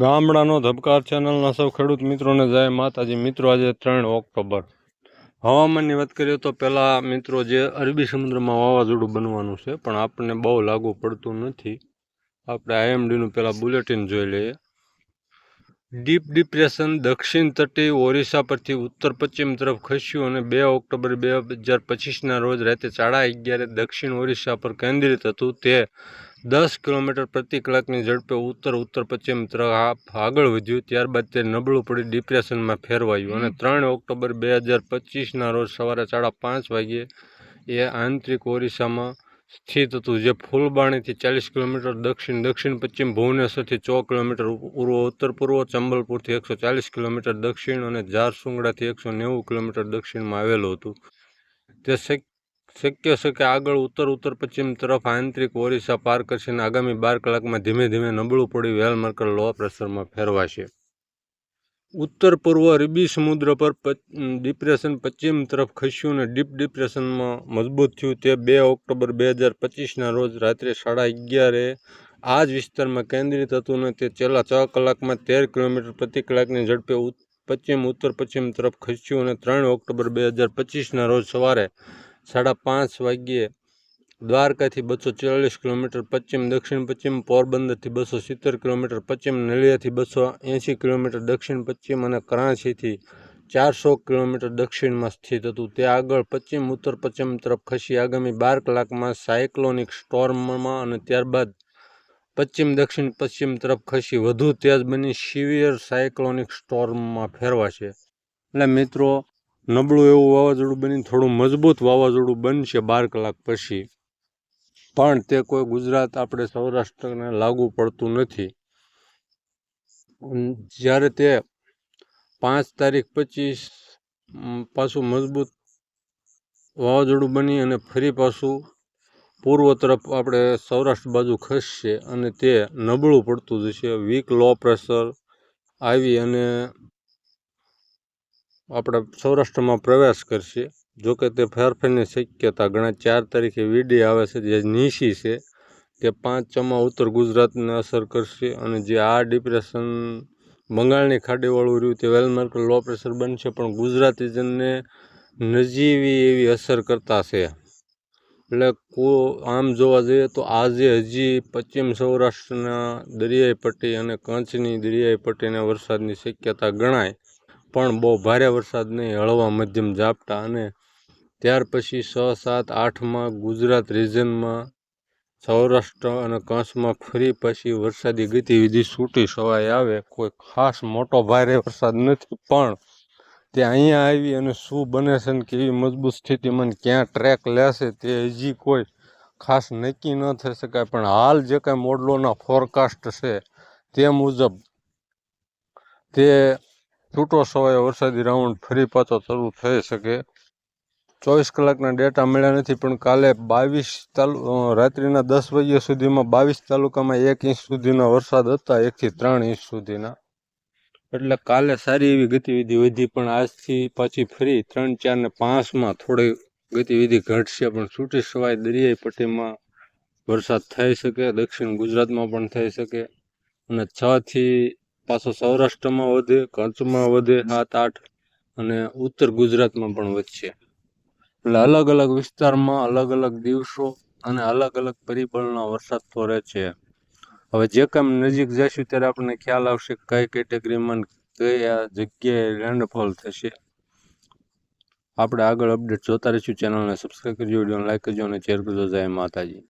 ગામડાનો ધબકાર ચેનલના સૌ ખેડૂત મિત્રોને જય માતાજી. મિત્રો, આજે ત્રણ ઓક્ટોબર. હવામાનની વાત કરીએ તો પહેલાં મિત્રો, જે અરબી સમુદ્રમાં વાવાઝોડું બનવાનું છે, પણ આપણને બહુ લાગુ પડતું નથી. આપણે આઈએમડીનું પહેલાં બુલેટિન જોઈ લઈએ. ડીપ ડિપ્રેશન દક્ષિણ તટે ઓરિસ્સા પરથી ઉત્તર પશ્ચિમ તરફ ખસ્યું અને બે ઓક્ટોબર બે હજાર પચીસના રોજ રાતે સાડા અગિયારે દક્ષિણ ઓરિસ્સા પર કેન્દ્રિત હતું. તે દસ કિલોમીટર પ્રતિ કલાકની ઝડપે ઉત્તર ઉત્તર પશ્ચિમ તરફ આગળ વધ્યું. ત્યારબાદ તે નબળું પડી ડિપ્રેશનમાં ફેરવાયું અને ત્રણ ઓક્ટોબર બે હજાર પચીસના રોજ સવારે સાડા પાંચ વાગ્યે એ આંતરિક ઓરિસ્સામાં સ્થિત હતું, જે ફૂલબાણીથી ચાલીસ કિલોમીટર દક્ષિણ દક્ષિણ પશ્ચિમ ભુવનેશ્વરથી સો કિલોમીટર પૂર્વ, ઉત્તર પૂર્વ, ચંબલપુરથી એકસો ચાલીસ કિલોમીટર દક્ષિણ અને ઝારસુંગડાથી એકસો નેવું કિલોમીટર દક્ષિણમાં આવેલું હતું. તે શક- શક્ય છે કે આગળ ઉત્તર ઉત્તર પશ્ચિમ તરફ આંતરિક ઓરિસ્સા પાર કરશે અને આગામી બાર કલાકમાં ધીમે ધીમે નબળું પડી વેલ માર્કર લો પ્રેશરમાં ફેરવાશે. ઉત્તર પૂર્વ અરબી સમુદ્ર પર ડિપ્રેશન પશ્ચિમ તરફ ખસ્યું અને ડીપ ડિપ્રેશનમાં મજબૂત થયું. તે બે ઓક્ટોબર બે હજાર પચીસના રોજ રાત્રે સાડા અગિયારે આ જ વિસ્તારમાં કેન્દ્રિત હતું અને તે છેલ્લા છ કલાકમાં તેર કિલોમીટર પ્રતિ કલાકની ઝડપે પશ્ચિમ, ઉત્તર પશ્ચિમ તરફ ખસ્યું અને ત્રણ ઓક્ટોબર બે હજાર પચીસના રોજ સવારે સાડા પાંચ વાગ્યે દ્વારકાથી બસો ચાલીસ કિલોમીટર પશ્ચિમ, દક્ષિણ પશ્ચિમ, પોરબંદરથી બસો સિત્તેર કિલોમીટર પશ્ચિમ, નલિયાથી બસો એંસી કિલોમીટર દક્ષિણ પશ્ચિમ અને કરાંચીથી ચારસો કિલોમીટર દક્ષિણમાં સ્થિત હતું. તે આગળ પશ્ચિમ, ઉત્તર પશ્ચિમ તરફ ખસી આગામી બાર કલાકમાં સાયક્લોનિક સ્ટોર્મમાં અને ત્યારબાદ પશ્ચિમ, દક્ષિણ પશ્ચિમ તરફ ખસી વધુ તેજ બની સિવિયર સાયક્લોનિક સ્ટોર્મમાં ફેરવાશે. એટલે મિત્રો, નબળું એવું વાવાઝોડું બની થોડું મજબૂત વાવાઝોડું બનશે બાર કલાક પછી. પણ તે કોઈ ગુજરાત આપણે સૌરાષ્ટ્રને લાગુ પડતું નથી. જ્યારે તે પાંચ તારીખ પચીસ પાછું મજબૂત વાવાઝોડું બની અને ફરી પાછું પૂર્વ તરફ આપણે સૌરાષ્ટ્ર બાજુ ખસશે અને તે નબળું પડતું જશે. વીક લો પ્રેશર આવી અને આપણા સૌરાષ્ટ્રમાં પ્રવેશ કરશે. જોકે તે ફેરફારની શક્યતા ઘણા ચાર તારીખે વીડી આવે છે, જે નિશી છે, તે પાંચ ચમાં ઉત્તર ગુજરાતને અસર કરશે અને જે આ ડિપ્રેશન બંગાળની ખાડીવાળું રહ્યું, તે વેલમાર્ક લો પ્રેશર બનશે, પણ ગુજરાતીજનને નજીવી એવી અસર કરતા છે. એટલે કો, આમ જોવા જઈએ તો આજે હજી પશ્ચિમ સૌરાષ્ટ્રના દરિયાઈ પટ્ટી અને કચ્છની દરિયાઈ પટ્ટીને વરસાદની શક્યતા ગણાય, પણ બહુ ભારે વરસાદ નહીં, હળવા મધ્યમ ઝાપટા અને ત્યાર પછી છ, સાત, આઠમાં ગુજરાત રિજનમાં સૌરાષ્ટ્ર અને કચ્છમાં ફરી પછી વરસાદી ગતિવિધિ છૂટી છવાઈ આવે. કોઈ ખાસ મોટો ભારે વરસાદ નથી, પણ તે અહીંયા આવી અને શું બને છે ને કેવી મજબૂત સ્થિતિમાં ક્યાં ટ્રેક લેશે તે હજી કોઈ ખાસ નક્કી ન થઈ શકાય. પણ હાલ જે કાંઈ મોડલોના ફોરકાસ્ટ છે તે મુજબ તે છૂટો સવાય વરસાદી રાઉન્ડ ફરી પાછો શરૂ થઈ શકે. ચોવીસ કલાકના ડેટા મળ્યા નથી, પણ કાલે બાવીસ તાલુ રાત્રિના દસ વાગ્યા સુધીમાં બાવીસ તાલુકામાં એક ઇંચ સુધીના વરસાદ હતા, એકથી ત્રણ ઇંચ સુધીના. એટલે કાલે સારી એવી ગતિવિધિ વધી, પણ આજથી પાછી ફરી ત્રણ, ચાર ને પાંચમાં થોડી ગતિવિધિ ઘટશે, પણ છૂટી સવાય દરિયાઈ પટ્ટીમાં વરસાદ થઈ શકે, દક્ષિણ ગુજરાતમાં પણ થઈ શકે. અને છ થી પાછો સૌરાષ્ટ્રમાં વધે, કચ્છમાં વધે, સાત, આઠ, અને ઉત્તર ગુજરાતમાં પણ વધશે. એટલે અલગ અલગ વિસ્તારમાં અલગ અલગ દિવસો અને અલગ અલગ પરિબળનો વરસાદ તો છે. હવે જે કામ નજીક જઈશું ત્યારે આપણને ખ્યાલ આવશે કઈ કેટેગરીમાં કયા જગ્યાએ લેન્ડફોલ થશે. આપણે આગળ અપડેટ જોતા રહીશું. ચેનલને સબસ્ક્રાઈબ કરજો, વિડીયોને લાઈક કરજો અને શેર કરજો. જય માતાજી.